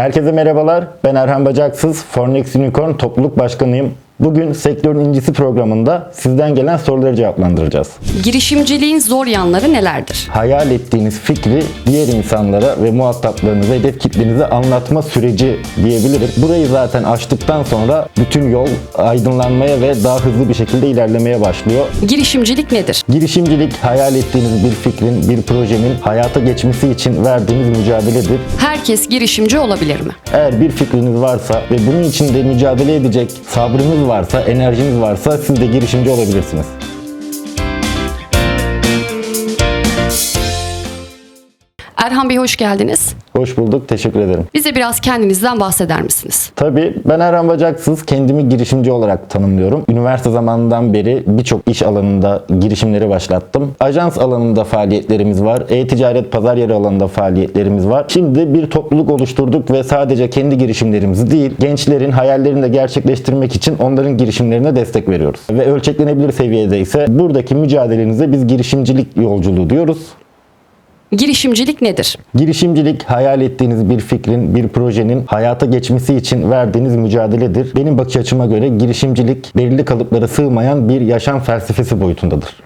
Herkese merhabalar. Ben Erhan Bacaksız, Fornex Unicorn topluluk başkanıyım. Bugün sektörün incisi programında sizden gelen soruları cevaplandıracağız. Girişimciliğin zor yanları nelerdir? Hayal ettiğiniz fikri diğer insanlara ve muhataplarınıza, hedef kitlenize anlatma süreci diyebilirim. Burayı zaten açtıktan sonra bütün yol aydınlanmaya ve daha hızlı bir şekilde ilerlemeye başlıyor. Girişimcilik nedir? Girişimcilik hayal ettiğiniz bir fikrin, bir projenin hayata geçmesi için verdiğiniz mücadeledir. Herkes girişimci olabilir mi? Eğer bir fikriniz varsa ve bunun için de mücadele edecek sabrınız varsa, enerjiniz varsa siz de girişimci olabilirsiniz. Erhan Bey hoş geldiniz. Hoş bulduk, teşekkür ederim. Bize biraz kendinizden bahseder misiniz? Tabii ben Erhan Bacaksız kendimi girişimci olarak tanımlıyorum. Üniversite zamanından beri birçok iş alanında girişimleri başlattım. Ajans alanında faaliyetlerimiz var. E-ticaret pazar yeri alanında faaliyetlerimiz var. Şimdi bir topluluk oluşturduk ve sadece kendi girişimlerimizi değil, gençlerin hayallerini de gerçekleştirmek için onların girişimlerine destek veriyoruz. Ve ölçeklenebilir seviyede ise buradaki mücadelenize biz girişimcilik yolculuğu diyoruz. Girişimcilik nedir? Girişimcilik hayal ettiğiniz bir fikrin, bir projenin hayata geçmesi için verdiğiniz mücadeledir. Benim bakış açıma göre girişimcilik belirli kalıplara sığmayan bir yaşam felsefesi boyutundadır.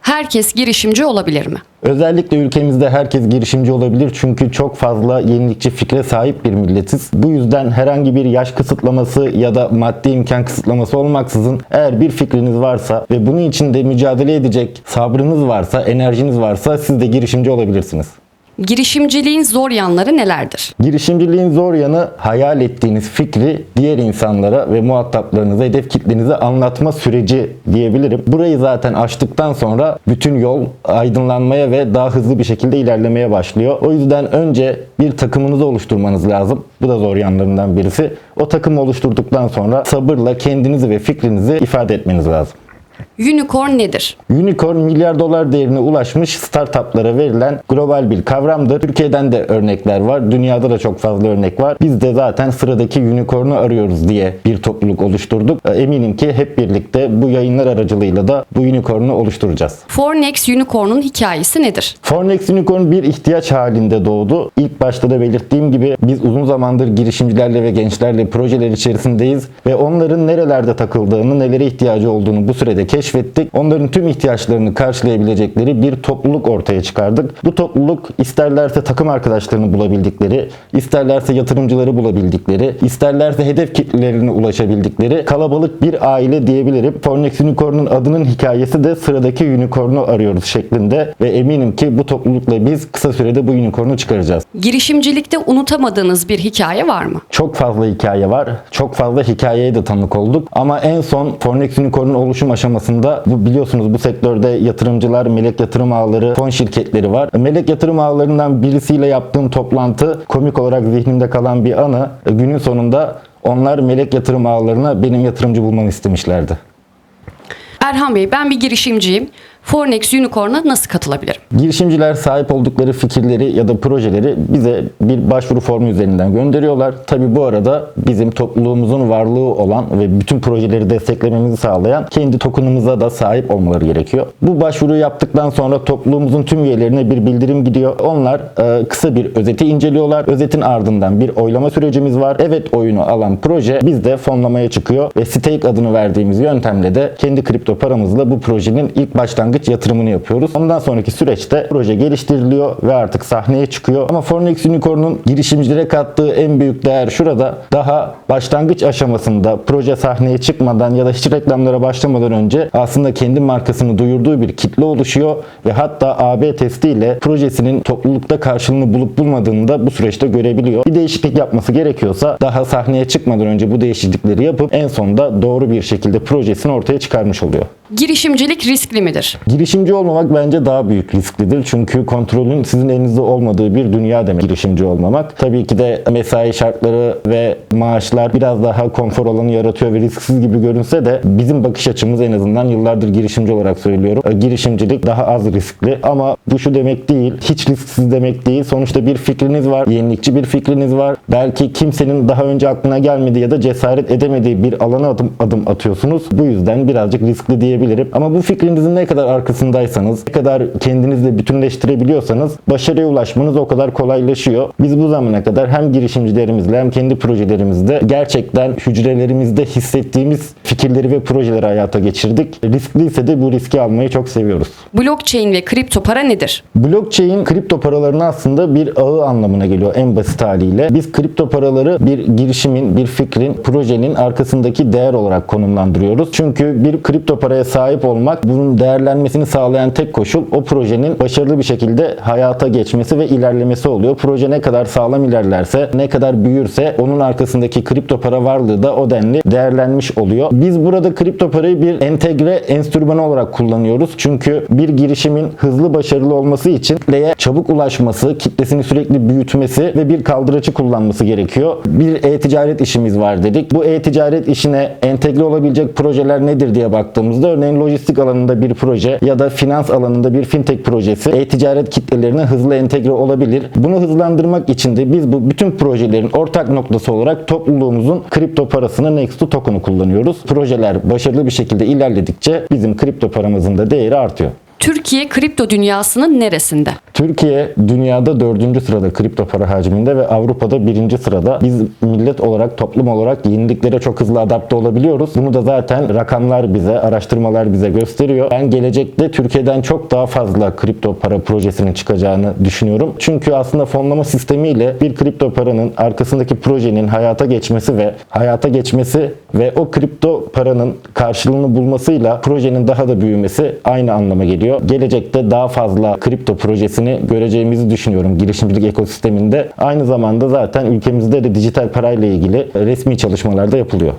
Herkes girişimci olabilir mi? Özellikle ülkemizde herkes girişimci olabilir çünkü çok fazla yenilikçi fikre sahip bir milletiz. Bu yüzden herhangi bir yaş kısıtlaması ya da maddi imkan kısıtlaması olmaksızın eğer bir fikriniz varsa ve bunun için de mücadele edecek sabrınız varsa, enerjiniz varsa siz de girişimci olabilirsiniz. Girişimciliğin zor yanları nelerdir? Girişimciliğin zor yanı hayal ettiğiniz fikri diğer insanlara ve muhataplarınıza, hedef kitlenize anlatma süreci diyebilirim. Burayı zaten açtıktan sonra bütün yol aydınlanmaya ve daha hızlı bir şekilde ilerlemeye başlıyor. O yüzden önce bir takımınızı oluşturmanız lazım. Bu da zor yanlarından birisi. O takımı oluşturduktan sonra sabırla kendinizi ve fikrinizi ifade etmeniz lazım. Unicorn nedir? Unicorn milyar dolar değerine ulaşmış startuplara verilen global bir kavramdır. Türkiye'den de örnekler var. Dünyada da çok fazla örnek var. Biz de zaten sıradaki unicorn'u arıyoruz diye bir topluluk oluşturduk. E, Eminim ki hep birlikte bu yayınlar aracılığıyla da bu unicorn'u oluşturacağız. Fornex Unicorn'un hikayesi nedir? Fornex Unicorn bir ihtiyaç halinde doğdu. İlk başta da belirttiğim gibi biz uzun zamandır girişimcilerle ve gençlerle projeler içerisindeyiz ve onların nerelerde takıldığını, nelere ihtiyacı olduğunu bu sürede keşfettik. Onların tüm ihtiyaçlarını karşılayabilecekleri bir topluluk ortaya çıkardık. Bu topluluk isterlerse takım arkadaşlarını bulabildikleri, isterlerse yatırımcıları bulabildikleri, isterlerse hedef kitlelerine ulaşabildikleri kalabalık bir aile diyebilirim. Fornex Unicorn'un adının hikayesi de sıradaki unicorn'u arıyoruz şeklinde ve eminim ki bu toplulukla biz kısa sürede bu unicorn'u çıkaracağız. Girişimcilikte unutamadığınız bir hikaye var mı? Çok fazla hikaye var. Çok fazla hikayeye de tanık olduk. Ama en son Fornex Unicorn'un oluşum aşamasında bu biliyorsunuz bu sektörde yatırımcılar, melek yatırım ağları, fon şirketleri var. Melek yatırım ağlarından birisiyle yaptığım toplantı komik olarak zihnimde kalan bir anı. Günün sonunda onlar melek yatırım ağlarına benim yatırımcı bulmamı istemişlerdi. Erhan Bey ben bir girişimciyim. Fornex Unicorn'a nasıl katılabilirim? Girişimciler sahip oldukları fikirleri ya da projeleri bize bir başvuru formu üzerinden gönderiyorlar. Tabi bu arada bizim topluluğumuzun varlığı olan ve bütün projeleri desteklememizi sağlayan kendi token'ımıza da sahip olmaları gerekiyor. Bu başvuruyu yaptıktan sonra topluluğumuzun tüm üyelerine bir bildirim gidiyor. Onlar e, kısa bir özeti inceliyorlar. Özetin ardından bir oylama sürecimiz var. Evet oyunu alan proje bizde fonlamaya çıkıyor ve stake adını verdiğimiz yöntemle de kendi kripto paramızla bu projenin ilk başlangıç yatırımını yapıyoruz. Ondan sonraki süreçte proje geliştiriliyor ve artık sahneye çıkıyor. Ama Fornex Unicorn'un girişimcilere kattığı en büyük değer şurada. Daha başlangıç aşamasında proje sahneye çıkmadan ya da hiç reklamlara başlamadan önce aslında kendi markasını duyurduğu bir kitle oluşuyor ve hatta AB testiyle projesinin toplulukta karşılığını bulup bulmadığını da bu süreçte görebiliyor. Bir değişiklik yapması gerekiyorsa daha sahneye çıkmadan önce bu değişiklikleri yapıp en sonunda doğru bir şekilde projesini ortaya çıkarmış oluyor. Girişimcilik riskli midir? Girişimci olmamak bence daha büyük risklidir. Çünkü kontrolün sizin elinizde olmadığı bir dünya demek girişimci olmamak. Tabii ki de mesai şartları ve maaşlar biraz daha konfor alanı yaratıyor ve risksiz gibi görünse de bizim bakış açımız en azından yıllardır girişimci olarak söylüyorum. E, Girişimcilik daha az riskli ama bu şu demek değil. Hiç risksiz demek değil. Sonuçta bir fikriniz var. Yenilikçi bir fikriniz var. Belki kimsenin daha önce aklına gelmediği ya da cesaret edemediği bir alana adım adım atıyorsunuz. Bu yüzden birazcık riskli diyebilirim diyebilirim. Ama bu fikrinizin ne kadar arkasındaysanız, ne kadar kendinizle bütünleştirebiliyorsanız başarıya ulaşmanız o kadar kolaylaşıyor. Biz bu zamana kadar hem girişimcilerimizle hem kendi projelerimizde gerçekten hücrelerimizde hissettiğimiz fikirleri ve projeleri hayata geçirdik. Riskliyse de bu riski almayı çok seviyoruz. Blockchain ve kripto para nedir? Blockchain kripto paraların aslında bir ağı anlamına geliyor en basit haliyle. Biz kripto paraları bir girişimin, bir fikrin, projenin arkasındaki değer olarak konumlandırıyoruz. Çünkü bir kripto paraya sahip olmak bunun değerlenmesini sağlayan tek koşul o projenin başarılı bir şekilde hayata geçmesi ve ilerlemesi oluyor. Proje ne kadar sağlam ilerlerse, ne kadar büyürse onun arkasındaki kripto para varlığı da o denli değerlenmiş oluyor. Biz burada kripto parayı bir entegre enstrümanı olarak kullanıyoruz. Çünkü bir girişimin hızlı başarılı olması için kitleye çabuk ulaşması, kitlesini sürekli büyütmesi ve bir kaldıraçı kullanması gerekiyor. Bir e-ticaret işimiz var dedik. Bu e-ticaret işine entegre olabilecek projeler nedir diye baktığımızda örneğin lojistik alanında bir proje ya da finans alanında bir fintech projesi e-ticaret kitlelerine hızlı entegre olabilir. Bunu hızlandırmak için de biz bu bütün projelerin ortak noktası olarak topluluğumuzun kripto parasını Nextu token'ı kullanıyoruz. Projeler başarılı bir şekilde ilerledikçe bizim kripto paramızın da değeri artıyor. Türkiye kripto dünyasının neresinde? Türkiye dünyada dördüncü sırada kripto para hacminde ve Avrupa'da birinci sırada. Biz millet olarak, toplum olarak yeniliklere çok hızlı adapte olabiliyoruz. Bunu da zaten rakamlar bize, araştırmalar bize gösteriyor. Ben gelecekte Türkiye'den çok daha fazla kripto para projesinin çıkacağını düşünüyorum. Çünkü aslında fonlama sistemiyle bir kripto paranın arkasındaki projenin hayata geçmesi ve hayata geçmesi ve o kripto paranın karşılığını bulmasıyla projenin daha da büyümesi aynı anlama geliyor. Gelecekte daha fazla kripto projesini göreceğimizi düşünüyorum girişimcilik ekosisteminde. Aynı zamanda zaten ülkemizde de dijital parayla ilgili resmi çalışmalar da yapılıyor.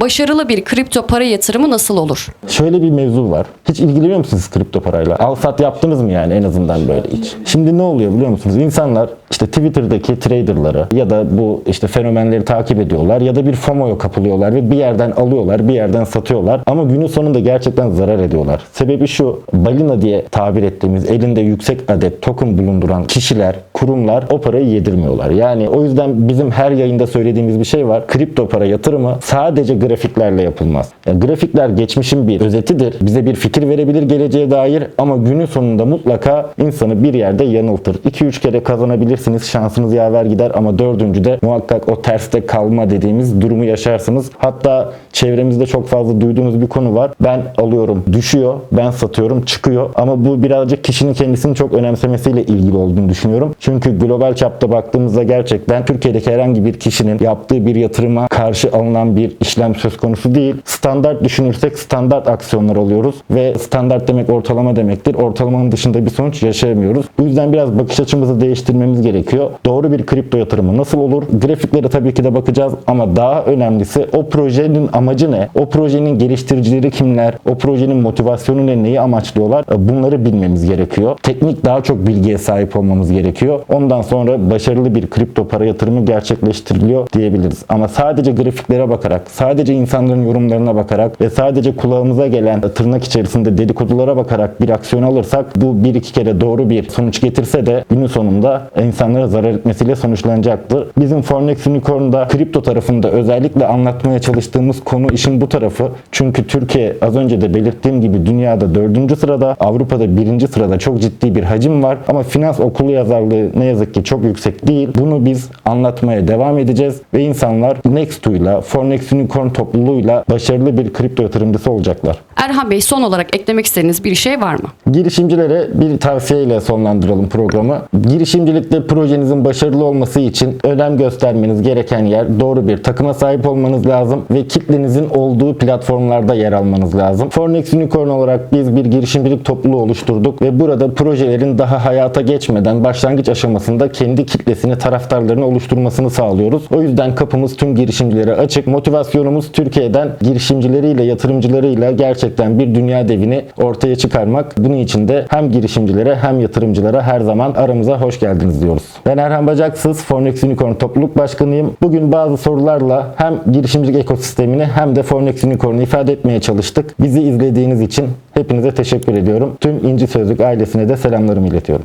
Başarılı bir kripto para yatırımı nasıl olur? Şöyle bir mevzu var. Hiç ilgileniyor musunuz kripto parayla? Al sat yaptınız mı yani en azından böyle hiç? Şimdi ne oluyor biliyor musunuz? İnsanlar işte Twitter'daki traderları ya da bu işte fenomenleri takip ediyorlar ya da bir FOMO'ya kapılıyorlar ve bir yerden alıyorlar, bir yerden satıyorlar. Ama günün sonunda gerçekten zarar ediyorlar. Sebebi şu, balina diye tabir ettiğimiz elinde yüksek adet token bulunduran kişiler, kurumlar o parayı yedirmiyorlar. Yani o yüzden bizim her yayında söylediğimiz bir şey var. Kripto para yatırımı sadece grafiklerle yapılmaz. Yani grafikler geçmişin bir özetidir. Bize bir fikir verebilir geleceğe dair ama günün sonunda mutlaka insanı bir yerde yanıltır. 2-3 kere kazanabilirsiniz, şansınız yaver gider ama dördüncüde muhakkak o terste kalma dediğimiz durumu yaşarsınız. Hatta çevremizde çok fazla duyduğumuz bir konu var. Ben alıyorum, düşüyor, ben satıyorum, çıkıyor ama bu birazcık kişinin kendisini çok önemsemesiyle ilgili olduğunu düşünüyorum. Çünkü global çapta baktığımızda gerçekten Türkiye'deki herhangi bir kişinin yaptığı bir yatırıma karşı alınan bir işlem söz konusu değil. Standart düşünürsek standart aksiyonlar alıyoruz ve standart demek ortalama demektir. Ortalamanın dışında bir sonuç yaşayamıyoruz. Bu yüzden biraz bakış açımızı değiştirmemiz gerekiyor. Doğru bir kripto yatırımı nasıl olur? Grafiklere tabii ki de bakacağız ama daha önemlisi o projenin amacı ne? O projenin geliştiricileri kimler? O projenin motivasyonu ne? Neyi amaçlıyorlar? Bunları bilmemiz gerekiyor. Teknik daha çok bilgiye sahip olmamız gerekiyor. Ondan sonra başarılı bir kripto para yatırımı gerçekleştiriliyor diyebiliriz. Ama sadece grafiklere bakarak, sadece insanların yorumlarına bakarak ve sadece kulağımıza gelen tırnak içerisinde dedikodulara bakarak bir aksiyon alırsak bu bir iki kere doğru bir sonuç getirse de günün sonunda insanlara zarar etmesiyle sonuçlanacaktır. Bizim Fornex Unicorn'da kripto tarafında özellikle anlatmaya çalıştığımız konu işin bu tarafı. Çünkü Türkiye az önce de belirttiğim gibi dünyada dördüncü sırada, Avrupa'da birinci sırada çok ciddi bir hacim var. Ama finans okulu yazarlığı ne yazık ki çok yüksek değil. Bunu biz anlatmaya devam edeceğiz ve insanlar Next'uyla, Fornex Unicorn topluluğuyla başarılı bir kripto yatırımcısı olacaklar. Erhan Bey son olarak eklemek istediğiniz bir şey var mı? Girişimcilere bir tavsiyeyle sonlandıralım programı. Girişimcilikte projenizin başarılı olması için önem göstermeniz gereken yer doğru bir takıma sahip olmanız lazım ve kitlenizin olduğu platformlarda yer almanız lazım. Fornex Unicorn olarak biz bir girişimcilik topluluğu oluşturduk ve burada projelerin daha hayata geçmeden başlangıç aşamasında kendi kitlesini, taraftarlarını oluşturmasını sağlıyoruz. O yüzden kapımız tüm girişimcilere açık. Motivasyonumuz Türkiye'den girişimcileriyle, yatırımcılarıyla gerçekten bir dünya devini ortaya çıkarmak. Bunun için de hem girişimcilere hem yatırımcılara her zaman aramıza hoş geldiniz diyoruz. Ben Erhan Bacaksız, Fornex Unicorn topluluk başkanıyım. Bugün bazı sorularla hem girişimcilik ekosistemini hem de Fornex Unicorn'u ifade etmeye çalıştık. Bizi izlediğiniz için hepinize teşekkür ediyorum. Tüm İnci Sözlük ailesine de selamlarımı iletiyorum.